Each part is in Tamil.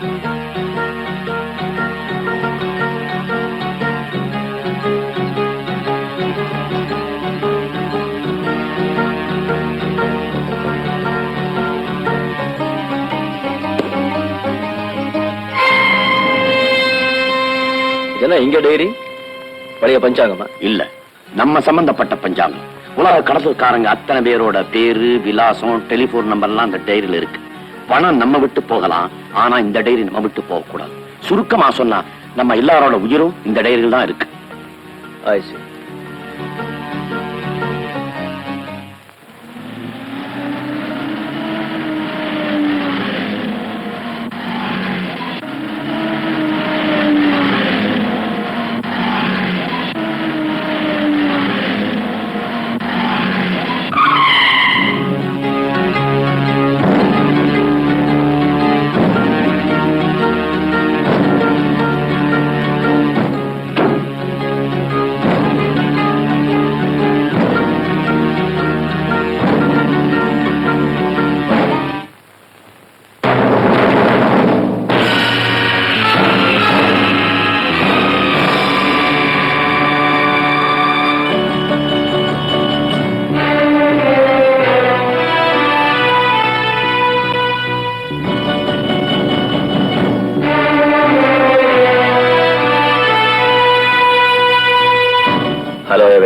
என்ன இங்க டைரி பழைய பஞ்சாங்கமா? இல்ல நம்ம சம்பந்தப்பட்ட பஞ்சாங்கம். உலக கடத்தல்காரங்க அத்தனை பேரோட பேரு விலாசம் டெலிபோன் நம்பர்லாம் அந்த டைரியில இருக்கு. பணம் நம்ம விட்டு போகலாம். ஆனா இந்த டைரி நம்ம விட்டு போகக்கூடாது. சுருக்கமா சொன்னா நம்ம எல்லாரோட உயிரும் இந்த டைரியில் தான் இருக்கு.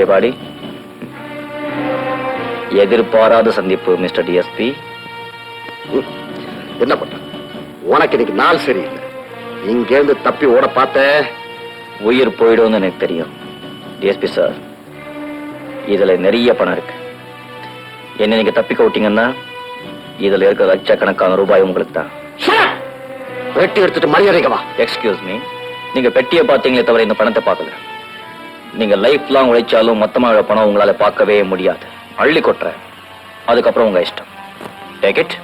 எவரிபாடி எதிர்பாராத சந்திப்பு மிஸ்டர் டிஎஸ்பி என்ன பண்ண உனக்கு இன்னைக்கு நாள் சரியில்லை இங்க இருந்து தப்பி ஓட பார்த்த உயிர் போயிடும்னு எனக்கு தெரியும் டிஎஸ்பி சார் இதுல நிறைய பணம் இருக்கு என்ன நீங்க தப்பிக்க விட்டீங்கன்னா இதுல இருக்க லட்சக்கணக்கான ரூபாய் உங்களுக்கு தான் வெட்டி எடுத்துட்டு மரியாதைக்கு வா எக்ஸ்கியூஸ் மீ நீங்க பெட்டியை பார்த்தீங்களே தவிர இந்த பணத்தை பார்க்கல நீங்க லைஃப் லாங் உழைச்சாலும் மொத்தமாக பணம் உங்களால பார்க்கவே முடியாது. அள்ளி கொட்டுறேன். அதுக்கப்புறம் உங்க இஷ்டம். டேக் இட்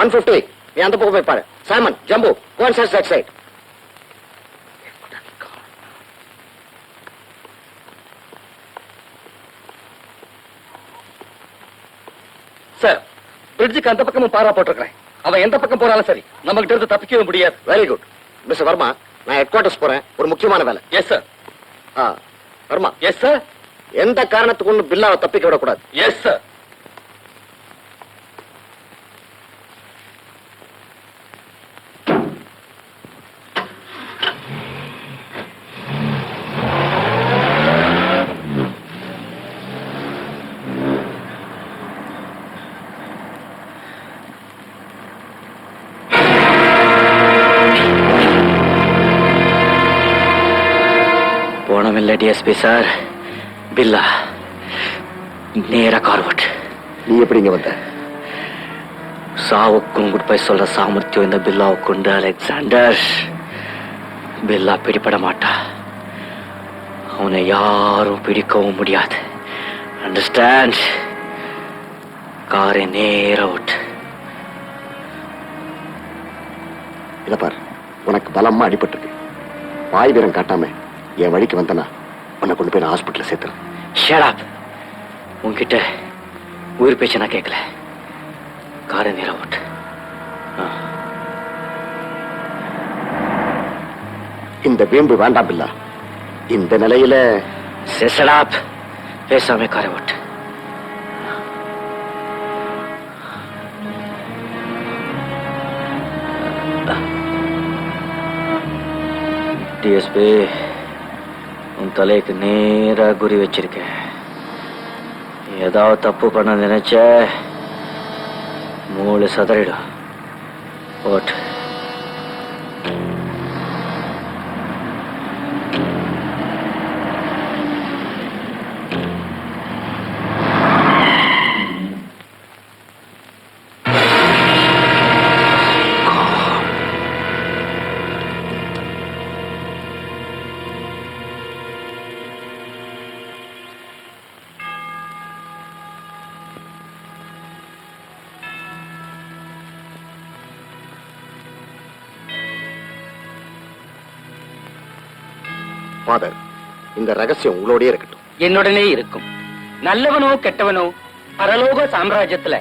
ஒன் பிப்டி நீ அந்த பக்கம் போய் பாரு. சாமன் ஜம்பு கோன் சார் சைட் சைட் சார் பிரிட்ஜுக்கு அந்த பக்கமும் பாரா போட்டிருக்கிறேன். அவன் எந்த பக்கம் போனாலும் சரி நம்ம கிட்ட இருந்து தப்பிக்கவே முடியாது. வெரி குட் மிஸ்டர் வர்மா நான் ஹெட் குவார்டர்ஸ் போறேன். ஒரு முக்கியமான வேலை. எஸ் சார் ஆ வர்மா. எஸ் சார் எந்த காரணத்துக்கு ஒன்று பில்லாவை தப்பிக்க விடக்கூடாது. எஸ் சார் போனமில்ல டிஎஸ்பி சார் பில்லா நேரா கார்வட் நீ எப்படி இங்க வந்த? சாவுக்கும் குட் பை சொல்ற சாமர்த்தியம் இந்த பில்லாவுக்கு உண்டு அலெக்சாண்டர். பில்லா பிடிபட மாட்டா. அவனை யாரும் பிடிக்கவும் முடியாது. அண்டர்ஸ்டாண்ட் காரை நேர விட்டு இத பார் உனக்கு பலமா அடிபட்டிருக்கு. வாய் வீரம் காட்டாம. என் வழிக்கு வந்தனா உன்னை கொண்டு போய் நான் ஹாஸ்பிட்டல் சேர்த்துறேன். ஷேடாப் உன்கிட்ட உயிர் பேச்சு நான் கேட்கல காரை நேர விட்டு இந்த வீம்பு வேண்டாம் பில்லா இந்த நிலையில செசடாப் பேசாம காரை விட்டு டிஎஸ்பி உன் தலைக்கு நேரா குறி வச்சிருக்கேன். ஏதாவது தப்பு பண்ண நினைச்ச மூளை சதறிடும். ஓட்டு ஃபாதர் இந்த ரகசியம் உங்களோடயே இருக்கட்டும். என்னுடனே இருக்கும். நல்லவனோ கெட்டவனோ பரலோக சாம்ராஜ்யத்துல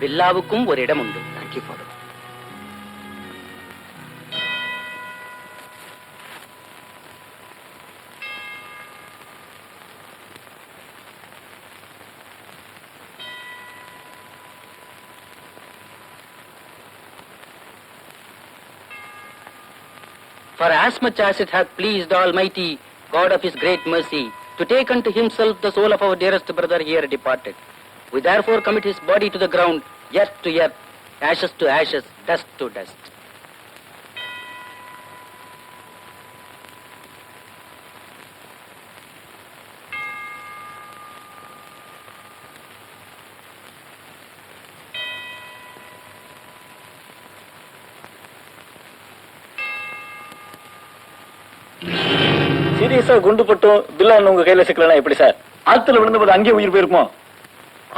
பில்லாவுக்கும் ஒரு இடம் உண்டு. Thank you father For as much as it hath pleased Almighty God of His great mercy to take unto Himself the soul of our dearest brother here departed, we therefore commit his body to the ground, earth to earth, ashes to ashes, dust to dust. சீரியஸா குண்டு பட்டும் உங்க கையில சிக்கலனா எப்படி சார்? ஆத்துல விழுந்தபோது அங்கேயே உயிர் போயிருக்குமோ?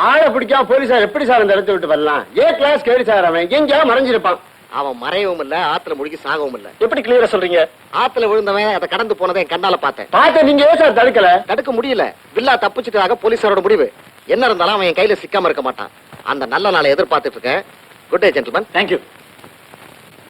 ஆளை பிடிக்காம போலீஸார் எப்படி சார் இந்த இடத்த விட்டு வரலாம்? ஏ கிளாஸ் கேடு சார் அவன். எங்கேயா மறைஞ்சிருப்பான். அவன் மறையவும் இல்ல ஆத்துல முழுகி சாகவும் இல்ல. எப்படி கிளியரா சொல்றீங்க? ஆத்துல விழுந்தவன் அதை கடந்து போனதை என் கண்ணால பார்த்தேன். பார்த்த நீங்க ஏன் சார் தடுக்கல? தடுக்க முடியல. பில்லா தப்பிச்சிட்டாக போலீஸாரோட முடிவு. என்ன இருந்தாலும் அவன் என் கையில சிக்காம இருக்க மாட்டான். அந்த நல்ல நாளை எதிர்பார்த்துட்டு இருக்கேன். Good day gentleman thank you